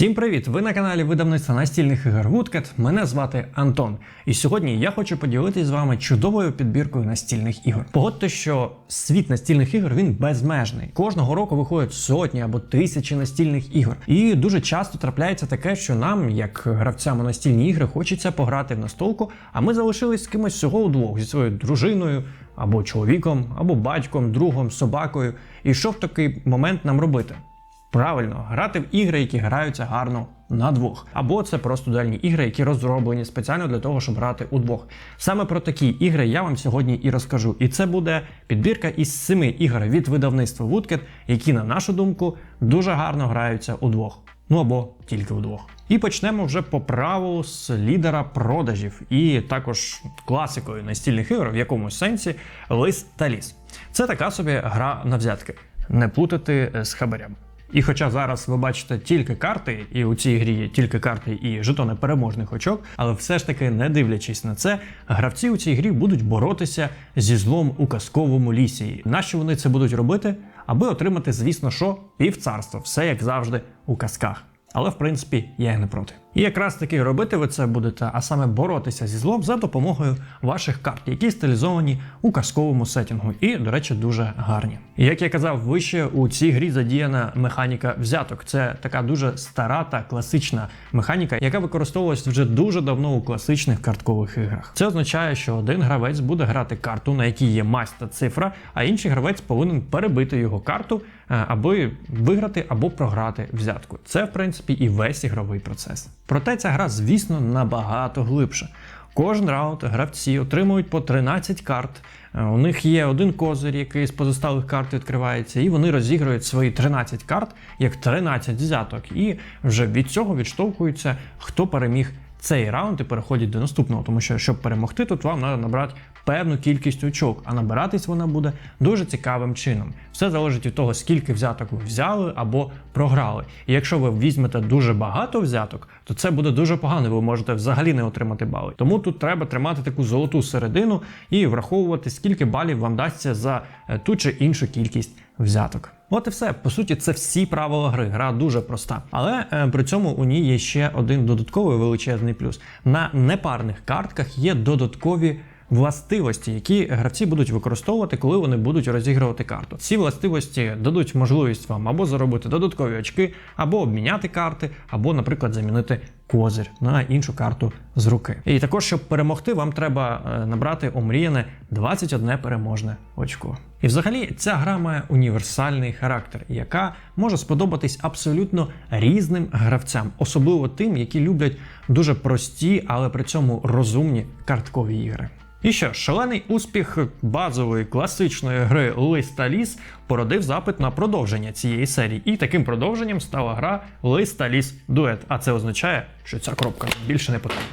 Всім привіт! Ви на каналі видавництва настільних ігор Woodcat. Мене звати Антон. І сьогодні я хочу поділитися з вами чудовою підбіркою настільних ігор. Погодьте, що світ настільних ігор він безмежний. Кожного року виходять сотні або тисячі настільних ігор. І дуже часто трапляється таке, що нам, як гравцям у настільні ігри, хочеться пограти в настолку, а ми залишились з кимось всього удвох зі своєю дружиною. Або чоловіком, або батьком, другом, собакою. І що в такий момент нам робити? Правильно, грати в ігри, які граються гарно на двох. Або це просто дальні ігри, які розроблені спеціально для того, щоб грати удвох. Саме про такі ігри я вам сьогодні і розкажу. І це буде підбірка із семи ігор від видавництва Woodcat, які, на нашу думку, дуже гарно граються удвох. Ну або тільки удвох. І почнемо вже по праву з лідера продажів, і також класикою настільних ігор в якомусь сенсі лис та ліс. Це така собі гра на взятки. Не плутати з хабарем. І хоча зараз ви бачите тільки карти, і у цій грі є тільки карти і жетони переможних очок, але все ж таки, не дивлячись на це, гравці у цій грі будуть боротися зі злом у казковому лісі. Нащо вони це будуть робити? Аби отримати, звісно, що півцарство, все як завжди у казках. Але в принципі я і не проти. І якраз таки робити ви це будете, а саме боротися зі злом за допомогою ваших карт, які стилізовані у казковому сетінгу, і, до речі, дуже гарні. І як я казав вище, у цій грі задіяна механіка взяток. Це така дуже стара та класична механіка, яка використовувалась вже дуже давно у класичних карткових іграх. Це означає, що один гравець буде грати карту, на якій є масть та цифра, а інший гравець повинен перебити його карту, аби виграти або програти взятку. Це, в принципі, і весь ігровий процес. Проте ця гра, звісно, набагато глибша. Кожен раунд гравці отримують по 13 карт. Е, У них є один козир, який з позосталих карт відкривається, і вони розігрують свої 13 карт як 13 взяток. І вже від цього відштовхуються, хто переміг цей раунд і переходять до наступного. Тому що, щоб перемогти, тут вам треба набрати певну кількість очок, а набиратись вона буде дуже цікавим чином. Все залежить від того, скільки взяток ви взяли або програли. І якщо ви візьмете дуже багато взяток, то це буде дуже погано. Ви можете взагалі не отримати бали. Тому тут треба тримати таку золоту середину і враховувати, скільки балів вам дасться за е, ту чи іншу кількість взяток. От і все. По суті, це всі правила гри. Гра дуже проста. Але е, при цьому у ній є ще один додатковий величезний плюс. На непарних картках є додаткові. Властивості, які гравці будуть використовувати, коли вони будуть розігрувати карту. Ці властивості дадуть можливість вам або заробити додаткові очки, або обміняти карти, або, наприклад, замінити козир на іншу карту з руки. І також, щоб перемогти, вам треба е, набрати омріяне 21 переможне очко. І взагалі ця гра має універсальний характер, яка може сподобатись абсолютно різним гравцям, особливо тим, які люблять дуже прості, але при цьому розумні карткові ігри. І що, шалений успіх базової класичної гри Лист та Ліс породив запит на продовження цієї серії. І таким продовженням стала гра Лист та Ліс Дует. А це означає, що ця кропка більше не потрібна.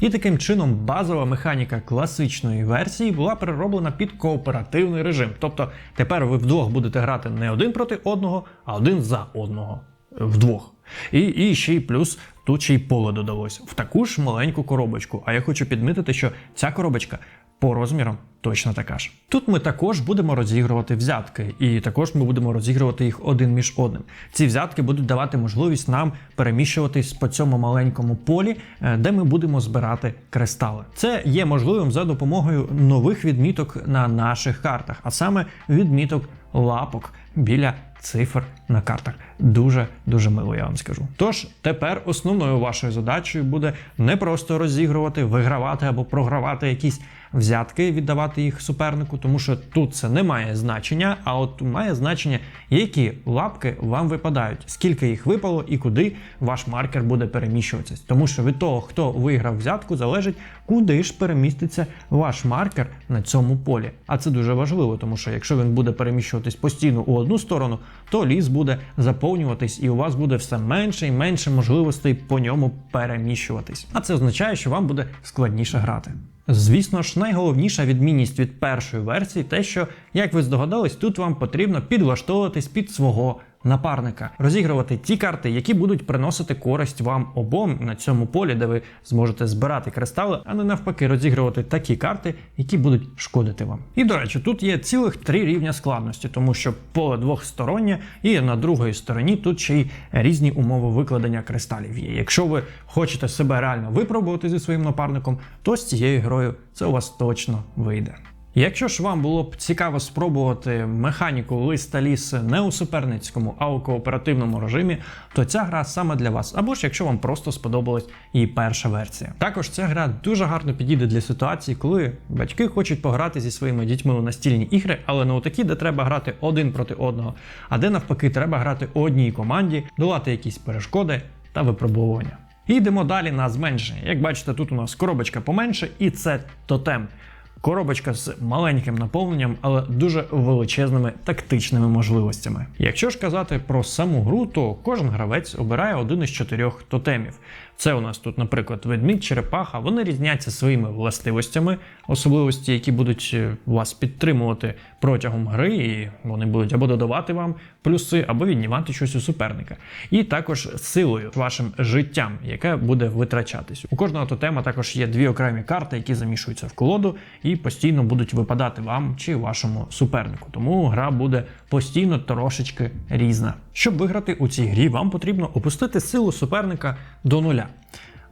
І таким чином базова механіка класичної версії була перероблена під кооперативний режим. Тобто тепер ви вдвох будете грати не один проти одного, а один за одного. Вдвох. І, і ще й плюс тут ще й поле додалось в таку ж маленьку коробочку. А я хочу підмітити, що ця коробочка по розмірам точно така ж. Тут ми також будемо розігрувати взятки, і також ми будемо розігрувати їх один між одним. Ці взятки будуть давати можливість нам переміщуватись по цьому маленькому полі, е, де ми будемо збирати кристали. Це є можливим за допомогою нових відміток на наших картах, а саме відміток лапок біля цифр на картах. Дуже дуже мило, я вам скажу. Тож тепер основною вашою задачею буде не просто розігрувати, вигравати або програвати якісь взятки, віддавати їх супернику, тому що тут це не має значення, а от має значення, які лапки вам випадають, скільки їх випало і куди ваш маркер буде переміщуватися. Тому що від того, хто виграв взятку, залежить, куди ж переміститься ваш маркер на цьому полі. А це дуже важливо, тому що якщо він буде переміщуватись постійно у одну сторону, то ліс буде заповнюватись, і у вас буде все менше і менше можливостей по ньому переміщуватись. А це означає, що вам буде складніше грати. Звісно ж, найголовніша відмінність від першої версії те, що, як ви здогадались, тут вам потрібно підлаштовуватись під свого напарника, розігрувати ті карти, які будуть приносити користь вам обом на цьому полі, де ви зможете збирати кристали, а не навпаки розігрувати такі карти, які будуть шкодити вам. І до речі, тут є цілих три рівня складності, тому що поле двохстороннє, і на другій стороні тут ще й різні умови викладення кристалів є. Якщо ви хочете себе реально випробувати зі своїм напарником, то з цією грою це у вас точно вийде. Якщо ж вам було б цікаво спробувати механіку листа ліс не у суперницькому, а у кооперативному режимі, то ця гра саме для вас, або ж якщо вам просто сподобалась її перша версія. Також ця гра дуже гарно підійде для ситуації, коли батьки хочуть пограти зі своїми дітьми у настільні ігри, але не у такі, де треба грати один проти одного, а де навпаки треба грати одній команді, долати якісь перешкоди та випробування. Йдемо далі на зменшення. Як бачите, тут у нас коробочка поменше, і це тотем. Коробочка з маленьким наповненням, але дуже величезними тактичними можливостями. Якщо ж казати про саму гру, то кожен гравець обирає один із чотирьох тотемів. Це у нас тут, наприклад, ведмідь, черепаха. Вони різняться своїми властивостями, особливості, які будуть е, вас підтримувати протягом гри, і вони будуть або додавати вам плюси, або віднімати щось у суперника. І також силою, вашим життям, яке буде витрачатись. У кожного тотема також є дві окремі карти, які замішуються в колоду і постійно будуть випадати вам чи вашому супернику. Тому гра буде постійно трошечки різна. Щоб виграти у цій грі, вам потрібно опустити силу суперника до нуля.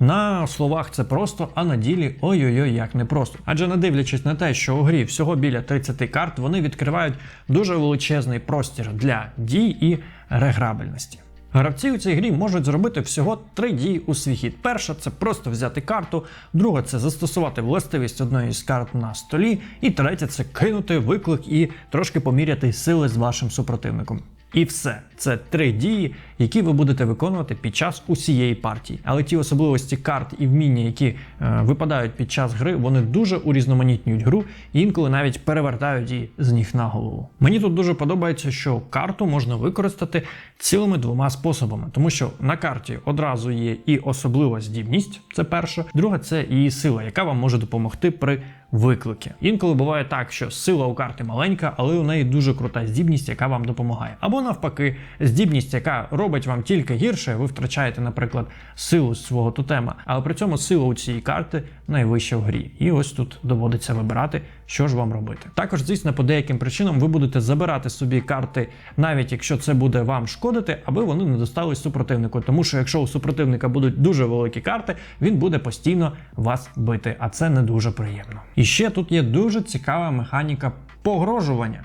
На словах це просто, а на ділі ой-ой-ой, як непросто. Адже не дивлячись на те, що у грі всього біля 30 карт, вони відкривають дуже величезний простір для дій і реграбельності. Гравці у цій грі можуть зробити всього три дії у свій хід. Перша це просто взяти карту, друга це застосувати властивість одної з карт на столі, і третя це кинути виклик і трошки поміряти сили з вашим супротивником. І все це три дії, які ви будете виконувати під час усієї партії. Але ті особливості карт і вміння, які е, випадають під час гри, вони дуже урізноманітнюють гру і інколи навіть перевертають її з ніг на голову. Мені тут дуже подобається, що карту можна використати цілими двома способами, тому що на карті одразу є і особлива здібність, це перше, друга це її сила, яка вам може допомогти при виклики. Інколи буває так, що сила у карти маленька, але у неї дуже крута здібність, яка вам допомагає. Або навпаки, здібність, яка робить вам тільки гірше, ви втрачаєте, наприклад, силу з свого тотема, але при цьому сила у цієї карти найвища в грі. І ось тут доводиться вибирати, що ж вам робити. Також, звісно, по деяким причинам ви будете забирати собі карти, навіть якщо це буде вам шкодити, аби вони не достались супротивнику. Тому що якщо у супротивника будуть дуже великі карти, він буде постійно вас бити, а це не дуже приємно. І ще тут є дуже цікава механіка погрожування.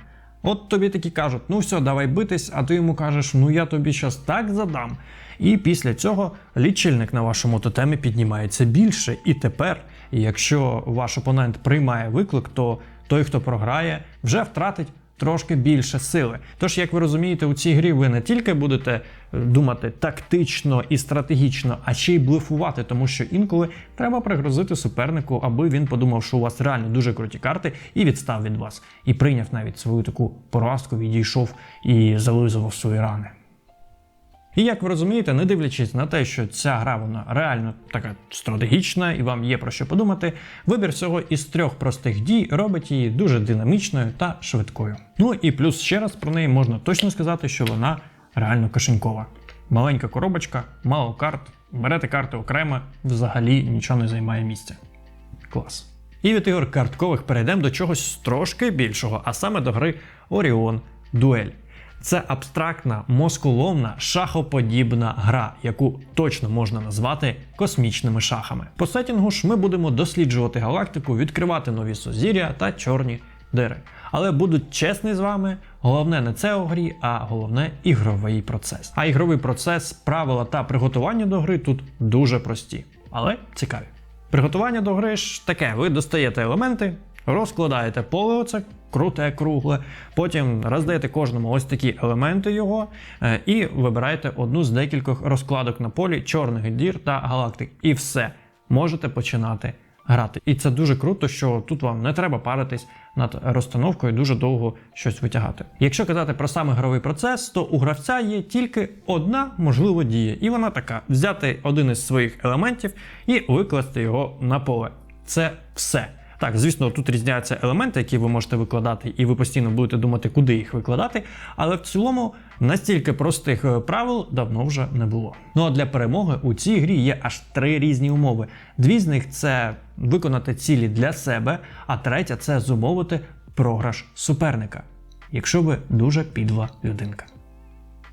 От тобі такі кажуть, ну все, давай битись, а ти йому кажеш, ну я тобі щас так задам. І після цього лічильник на вашому тотемі піднімається більше. І тепер, якщо ваш опонент приймає виклик, то той, хто програє, вже втратить трошки більше сили. Тож, як ви розумієте, у цій грі ви не тільки будете е, думати тактично і стратегічно, а ще й блефувати, тому що інколи треба пригрозити супернику, аби він подумав, що у вас реально дуже круті карти, і відстав від вас, і прийняв навіть свою таку поразку, відійшов і зализував свої рани. І як ви розумієте, не дивлячись на те, що ця гра вона реально така стратегічна і вам є про що подумати, вибір всього із трьох простих дій робить її дуже динамічною та швидкою. Ну і плюс ще раз про неї можна точно сказати, що вона реально кишенькова. Маленька коробочка, мало карт, берете карти окремо, взагалі нічого не займає місця. Клас. І від ігор карткових перейдемо до чогось трошки більшого, а саме до гри Оріон Дуель. Це абстрактна, москуловна, шахоподібна гра, яку точно можна назвати космічними шахами. По сетінгу ж ми будемо досліджувати галактику, відкривати нові сузір'я та чорні дири. Але буду чесний з вами, головне не це у грі, а головне ігровий процес. А ігровий процес, правила та приготування до гри тут дуже прості, але цікаві. Приготування до гри ж таке: ви достаєте елементи, розкладаєте поле, оце круте, кругле, потім роздаєте кожному ось такі елементи його, е, і вибираєте одну з декількох розкладок на полі чорних дір та галактик. І все, можете починати грати. І це дуже круто, що тут вам не треба паритись над розстановкою дуже довго щось витягати. Якщо казати про сам ігровий процес, то у гравця є тільки одна можлива дія, і вона така: взяти один із своїх елементів і викласти його на поле. Це все. Так, звісно, тут різняться елементи, які ви можете викладати, і ви постійно будете думати, куди їх викладати. Але в цілому настільки простих е, правил давно вже не було. Ну а для перемоги у цій грі є аж три різні умови. Дві з них це виконати цілі для себе, а третя це зумовити програш суперника, якщо ви дуже підла людинка.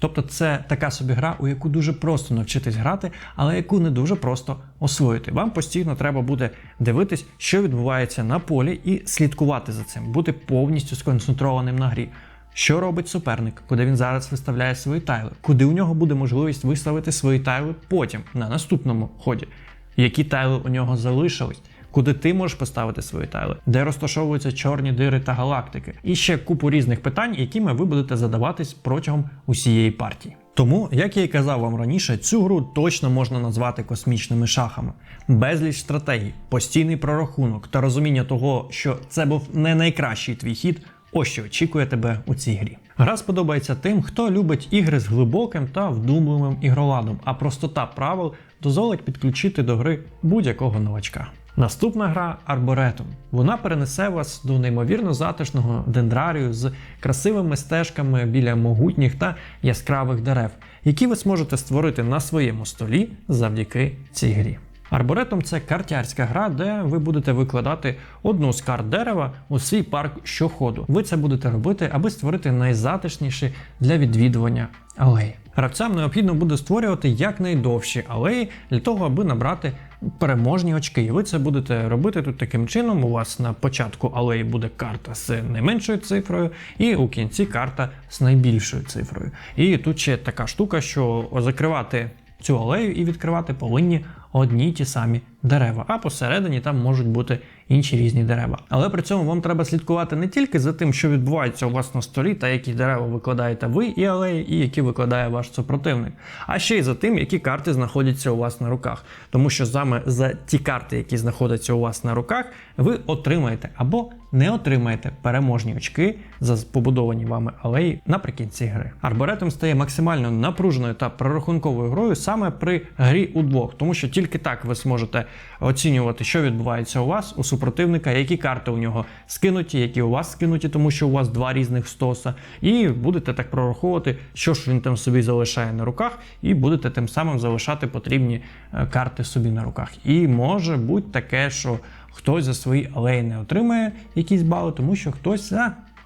Тобто це така собі гра, у яку дуже просто навчитись грати, але яку не дуже просто освоїти. Вам постійно треба буде дивитись, що відбувається на полі, і слідкувати за цим, бути повністю сконцентрованим на грі. Що робить суперник, куди він зараз виставляє свої тайли, куди у нього буде можливість виставити свої тайли потім на наступному ході, які тайли у нього залишились, куди ти можеш поставити свої тайли, де розташовуються чорні дири та галактики, і ще купу різних питань, якими ви будете задаватись протягом усієї партії. Тому, як я і казав вам раніше, цю гру точно можна назвати космічними шахами. Безліч стратегій, постійний прорахунок та розуміння того, що це був не найкращий твій хід, ось що очікує тебе у цій грі. Гра сподобається тим, хто любить ігри з глибоким та вдумливим ігроладом, а простота правил дозволить підключити до гри будь-якого новачка. Наступна гра Арборетум. Вона перенесе вас до неймовірно затишного дендрарію з красивими стежками біля могутніх та яскравих дерев, які ви зможете створити на своєму столі завдяки цій грі. Арборетум це картярська гра, де ви будете викладати одну з карт дерева у свій парк щоходу. Ви це будете робити, аби створити найзатишніші для відвідування алеї. Гравцям необхідно буде створювати якнайдовші алеї для того, аби набрати переможні очки. І ви це будете робити тут таким чином. У вас на початку алеї буде карта з найменшою цифрою, і у кінці карта з найбільшою цифрою. І тут ще така штука, що закривати цю алею і відкривати повинні одні й ті самі дерева, а посередині там можуть бути інші різні дерева. Але при цьому вам треба слідкувати не тільки за тим, що відбувається у вас на столі, та які дерева викладаєте ви і алеї, і які викладає ваш супротивник, а ще й за тим, які карти знаходяться у вас на руках. Тому що саме за ті карти, які знаходяться у вас на руках, ви отримаєте або не отримаєте переможні очки за побудовані вами алеї наприкінці гри. Арборетом стає максимально напруженою та прорахунковою грою саме при грі удвох, тому що тільки так ви зможете оцінювати, що відбувається у вас, у супротивника, які карти у нього скинуті, які у вас скинуті, тому що у вас два різних стоса, і будете так прораховувати, що ж він там собі залишає на руках, і будете тим самим залишати потрібні е, карти собі на руках. І може бути таке, що хтось за свої алеї не отримає якісь бали, тому що хтось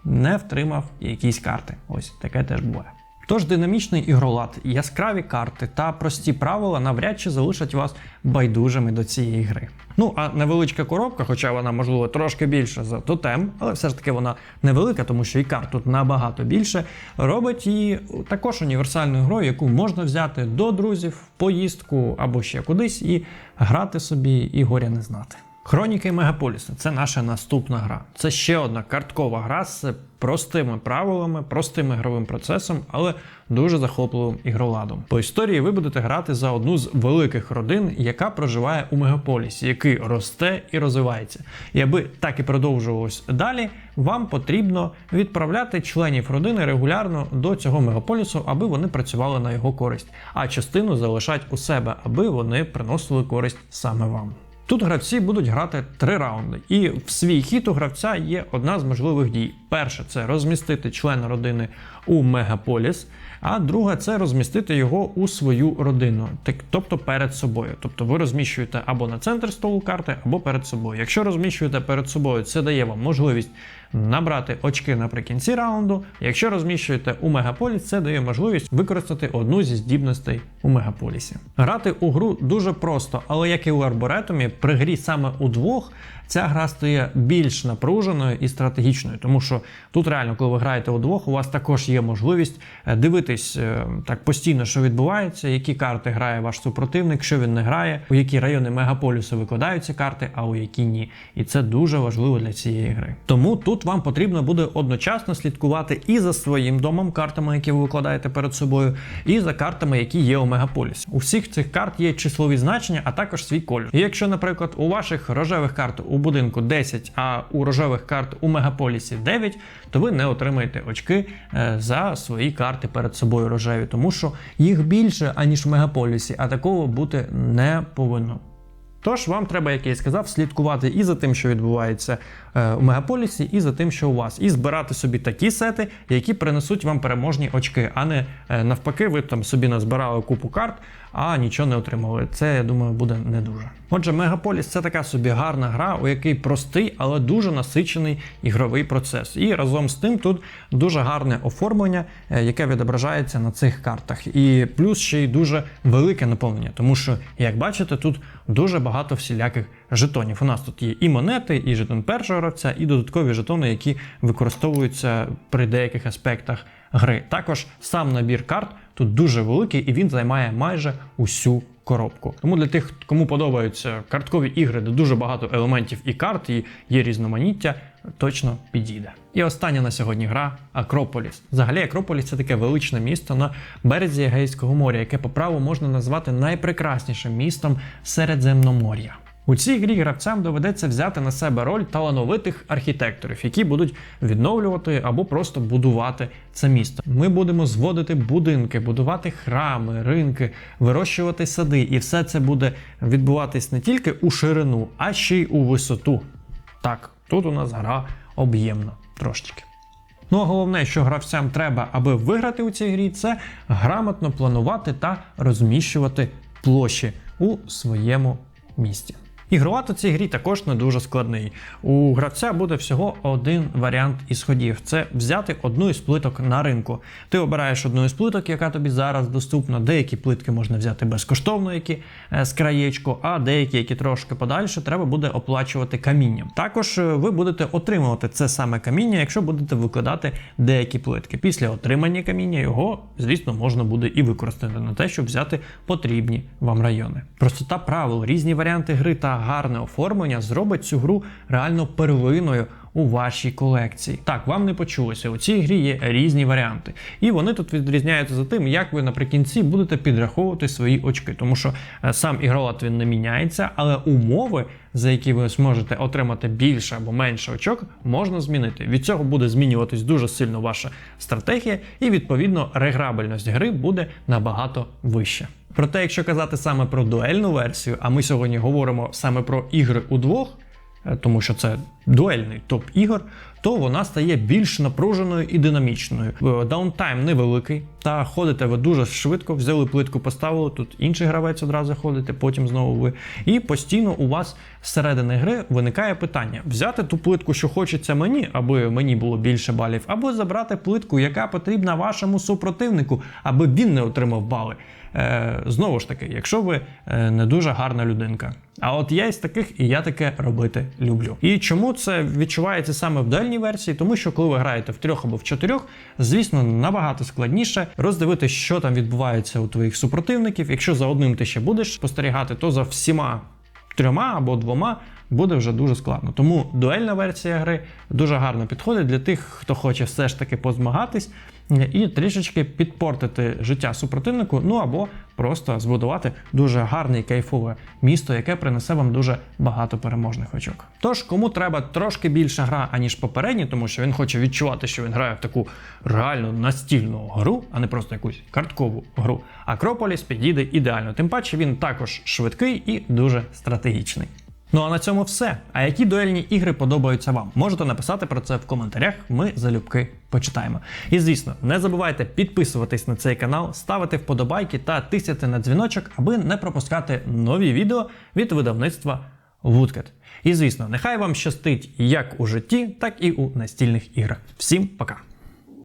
не втримав якісь карти. Ось таке теж буває. Тож динамічний ігролад, яскраві карти та прості правила навряд чи залишать вас байдужими до цієї гри. Ну а невеличка коробка, хоча вона можливо трошки більша за тотем, але все ж таки вона невелика, тому що і карт тут набагато більше, робить її також універсальною грою, яку можна взяти до друзів в поїздку або ще кудись і грати собі і горя не знати. Хроніки Мегаполісу це наша наступна гра. Це ще одна карткова гра з простими правилами, простим ігровим процесом, але дуже захопливим ігроладом. По історії ви будете грати за одну з великих родин, яка проживає у мегаполісі, який росте і розвивається. І аби так і продовжувалось далі, вам потрібно відправляти членів родини регулярно до цього мегаполісу, аби вони працювали на його користь, а частину залишать у себе, аби вони приносили користь саме вам. Тут гравці будуть грати три раунди, і в свій хід у гравця є одна з можливих дій. Перше це розмістити члена родини у мегаполіс, а друге це розмістити його у свою родину, тобто перед собою. Тобто ви розміщуєте або на центр столу карти, або перед собою. Якщо розміщуєте перед собою, це дає вам можливість набрати очки наприкінці раунду. Якщо розміщуєте у мегаполіс, це дає можливість використати одну зі здібностей у мегаполісі. Грати у гру дуже просто, але як і у арборетумі, при грі саме у двох. Ця гра стає більш напруженою і стратегічною, тому що тут реально, коли ви граєте удвох, у вас також є можливість е, дивитись е, так постійно, що відбувається, які карти грає ваш супротивник, що він не грає, у які райони мегаполісу викладаються карти, а у які ні. І це дуже важливо для цієї гри. Тому тут вам потрібно буде одночасно слідкувати і за своїм домом, картами, які ви викладаєте перед собою, і за картами, які є у мегаполісі. У всіх цих карт є числові значення, а також свій кольор. І якщо, наприклад, у ваших рожевих карт у будинку 10, а у рожевих карт у мегаполісі 9, то ви не отримаєте очки е, за свої карти перед собою рожеві, тому що їх більше, аніж в мегаполісі, а такого бути не повинно. Тож вам треба, як я і сказав, слідкувати і за тим, що відбувається е, у мегаполісі, і за тим, що у вас, і збирати собі такі сети, які принесуть вам переможні очки, а не е, навпаки, ви там собі назбирали купу карт, а нічого не отримали. Це я думаю буде не дуже. Отже, Мегаполіс це така собі гарна гра, у якій простий, але дуже насичений ігровий процес. І разом з тим тут дуже гарне оформлення, е, яке відображається на цих картах. І плюс ще й дуже велике наповнення, тому що, як бачите, тут дуже багато всіляких жетонів. У нас тут є і монети, і жетон першого гравця, і додаткові жетони, які використовуються при деяких аспектах гри. Також сам набір карт тут дуже великий і він займає майже усю коробку. Тому для тих, кому подобаються карткові ігри, де дуже багато елементів і карт, і є різноманіття, точно підійде. І остання на сьогодні гра Акрополіс. Взагалі, Акрополіс це таке величне місто на березі Егейського моря, яке по праву можна назвати найпрекраснішим містом Середземномор'я. У цій грі гравцям доведеться взяти на себе роль талановитих архітекторів, які будуть відновлювати або просто будувати це місто. Ми будемо зводити будинки, будувати храми, ринки, вирощувати сади, і все це буде відбуватись не тільки у ширину, а ще й у висоту. Так, тут у нас гра об'ємна трошечки. Ну а головне, що гравцям треба, аби виграти у цій грі, це грамотно планувати та розміщувати площі у своєму місті. Ігрувати в цій грі також не дуже складний. У гравця буде всього один варіант ісходів: це взяти одну із плиток на ринку. Ти обираєш одну із плиток, яка тобі зараз доступна. Деякі плитки можна взяти безкоштовно, які е, з краєчку, а деякі, які трошки подальше, треба буде оплачувати камінням. Також е, ви будете отримувати це саме каміння, якщо будете викладати деякі плитки. Після отримання каміння його, звісно, можна буде і використати на те, щоб взяти потрібні вам райони. Простота правил, різні варіанти гри та гарне оформлення зробить цю гру реально первинною у вашій колекції. Так, вам не почулося. У цій грі є різні варіанти, і вони тут відрізняються за тим, як ви наприкінці будете підраховувати свої очки, тому що е, сам ігролад він не міняється, але умови, за які ви зможете отримати більше або менше очок, можна змінити. Від цього буде змінюватись дуже сильно ваша стратегія, і відповідно реграбельність гри буде набагато вища. Проте, якщо казати саме про дуельну версію, а ми сьогодні говоримо саме про ігри удвох, е, тому що це дуельний топ ігор, то вона стає більш напруженою і динамічною. Е, Даунтайм невеликий, та ходите ви дуже швидко, взяли плитку, поставили, тут інший гравець одразу ходите, потім знову ви. І постійно у вас зсередини гри виникає питання: взяти ту плитку, що хочеться мені, аби мені було більше балів, або забрати плитку, яка потрібна вашому супротивнику, аби він не отримав бали. Е, знову ж таки, якщо ви е, не дуже гарна людинка. А от я із таких, і я таке робити люблю. І чому це відчувається саме в дальній версії? Тому що коли ви граєте в трьох або в чотирьох, звісно, набагато складніше роздивитися, що там відбувається у твоїх супротивників. Якщо за одним ти ще будеш спостерігати, то за всіма трьома або двома буде вже дуже складно. Тому дуельна версія гри дуже гарно підходить для тих, хто хоче все ж таки позмагатись і трішечки підпортити життя супротивнику, ну або просто збудувати дуже гарне і кайфове місто, яке принесе вам дуже багато переможних очок. Тож, кому треба трошки більша гра, аніж попередні, тому що він хоче відчувати, що він грає в таку реальну настільну гру, а не просто якусь карткову гру. Акрополіс підійде ідеально. Тим паче він також швидкий і дуже стратегічний. Ну а на цьому все. А які дуельні ігри подобаються вам? Можете написати про це в коментарях. Ми залюбки почитаємо. І звісно, не забувайте підписуватись на цей канал, ставити вподобайки та тисяти на дзвіночок, аби не пропускати нові відео від видавництва Woodcat. І звісно, нехай вам щастить як у житті, так і у настільних іграх. Всім пока!